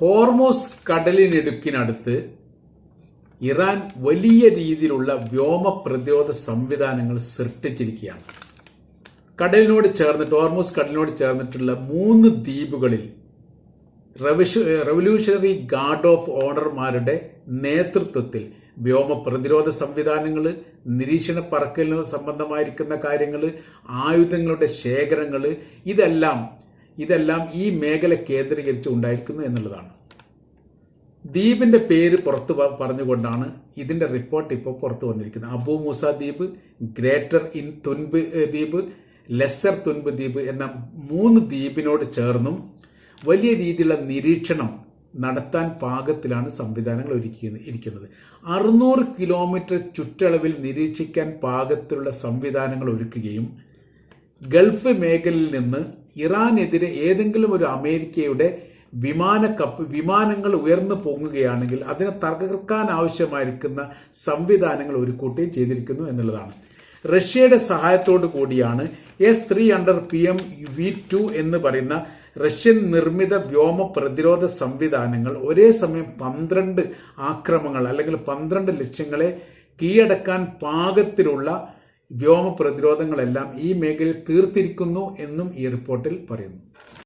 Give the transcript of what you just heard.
Hormuz കടലിനിടുക്കിനടുത്ത് Iran വലിയ രീതിയിലുള്ള വ്യോമ പ്രതിരോധ സംവിധാനങ്ങൾ സൃഷ്ടിച്ചിരിക്കുകയാണ്. കടലിനോട് ചേർന്നിട്ട് ഹോർമോസ് കടലിനോട് ചേർന്നിട്ടുള്ള മൂന്ന് ദ്വീപുകളിൽ റവല്യൂ റവല്യൂഷണറി ഗാർഡ് ഓഫ് ഓണർമാരുടെ നേതൃത്വത്തിൽ വ്യോമ പ്രതിരോധ സംവിധാനങ്ങൾ നിരീക്ഷണ പറക്കലിന് സംബന്ധമായിരിക്കുന്ന കാര്യങ്ങൾ ആയുധങ്ങളുടെ ശേഖരങ്ങൾ ഇതെല്ലാം ഇതെല്ലാം ഈ മേഖല കേന്ദ്രീകരിച്ച് ഉണ്ടായിരിക്കുന്നു എന്നുള്ളതാണ്. ദ്വീപിന്റെ പേര് പുറത്ത് പറഞ്ഞുകൊണ്ടാണ് ഇതിന്റെ റിപ്പോർട്ട് ഇപ്പോൾ പുറത്തു വന്നിരിക്കുന്നത്. അബു മൂസ ദ്വീപ് ഗ്രേറ്റർ ഇൻ തുൻബ് ദ്വീപ് ലെസ്സർ തുൻബ് ദ്വീപ് എന്ന മൂന്ന് ദ്വീപിനോട് ചേർന്നും വലിയ രീതിയിലുള്ള നിരീക്ഷണം നടത്താൻ പാകത്തിലാണ് സംവിധാനങ്ങൾ ഒരുക്കിയത് ഇരിക്കുന്നത്. അറുന്നൂറ് കിലോമീറ്റർ ചുറ്റളവിൽ നിരീക്ഷിക്കാൻ പാകത്തിലുള്ള സംവിധാനങ്ങൾ ഒരുക്കുകയും ഗൾഫ് മേഖലയിൽ നിന്ന് ഇറാനെതിരെ ഏതെങ്കിലും ഒരു അമേരിക്കയുടെ വിമാന കപ്പ് വിമാനങ്ങൾ ഉയർന്നു പൊങ്ങുകയാണെങ്കിൽ അതിനെ തകർക്കാൻ ആവശ്യമായിരിക്കുന്ന സംവിധാനങ്ങൾ ഒരുക്കൂട്ടുകയും ചെയ്തിരിക്കുന്നു എന്നുള്ളതാണ്. റഷ്യയുടെ സഹായത്തോടു കൂടിയാണ് S three hundred P M V two എന്ന് പറയുന്ന റഷ്യൻ നിർമ്മിത വ്യോമ പ്രതിരോധ സംവിധാനങ്ങൾ ഒരേ സമയം പന്ത്രണ്ട് ആക്രമങ്ങൾ അല്ലെങ്കിൽ പന്ത്രണ്ട് ലക്ഷ്യങ്ങളെ കീഴടക്കാൻ പാകത്തിലുള്ള വ്യോമ പ്രതിരോധങ്ങളെല്ലാം ഈ മേഖലയിൽ തീർത്തിരിക്കുന്നു എന്നും ഈ റിപ്പോർട്ടിൽ പറയുന്നു.